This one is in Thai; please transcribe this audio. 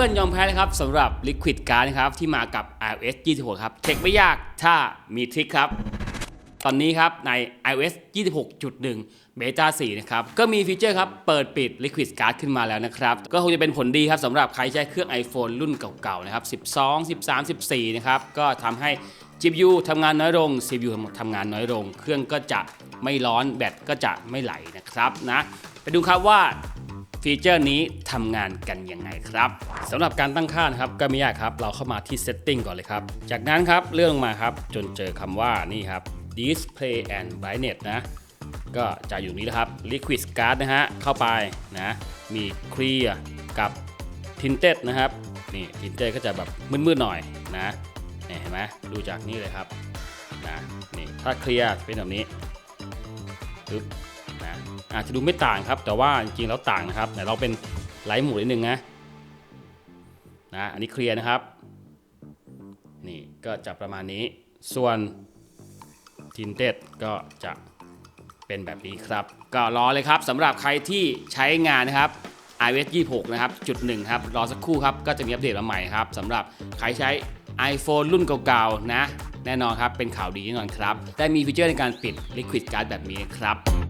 Apple ยอมแพ้นะครับสำหรับ Liquid Card นะครับที่มากับ iOS 26 ครับ เทคไม่ยากถ้ามีทริคครับ ตอนนี้ครับใน iOS 26.1 Beta 4 นะครับ ก็มีฟีเจอร์ครับเปิดปิด Liquid Card ขึ้นมาแล้วนะครับ ก็คงจะเป็นผลดีครับสำหรับใครใช้เครื่อง iPhone รุ่นเก่าๆ นะครับ 12 13 14 นะครับ ก็ทำให้ GPU ทำงานน้อยลง CPU ทำงานน้อยลง เครื่องก็จะไม่ร้อนแบตก็จะไม่ไหลนะครับนะไปดูครับว่า ฟีเจอร์นี้ทำงานกันยังไงครับสำหรับการตั้งค่านะครับก็ไม่ยากครับ เราเข้ามาที่ Setting ก่อนเลยครับ จากนั้นครับเลื่อนลงมาครับ จนเจอคำว่านี่ครับ Display and Brightness นะ ก็จะอยู่นี้นะครับ Liquid Card นะฮะ เข้าไปนะ มี Clear กับ Tinted นะครับ นี่ Tinted ก็จะแบบมืดๆหน่อยนะเห็นไหมดูจากนี่เลยครับนะนี่ถ้า Clear เป็นแบบนี้ปึ๊บ นะอาจจะดูไม่ต่างครับ แต่ว่าจริงๆแล้วต่างนะครับแต่เราเป็นไลท์หมูนิดนึงนะนะอันนี้เคลียร์นะครับ นี่ก็จะประมาณนี้ ส่วนทินเต็ดก็จะเป็นแบบนี้ครับ ก็รอเลยครับสำหรับใครที่ใช้งานนะครับ iOS 26 นะครับจุดหนึ่งครับ รอสักครู่ครับ ก็จะมีอัปเดตมาใหม่ครับสำหรับใครใช้ iPhone รุ่นเก่าๆนะ แน่นอนครับ เป็นข่าวดีแน่นอนครับ ได้มีฟีเจอร์ในการปิด Liquid Card แบบนี้ครับ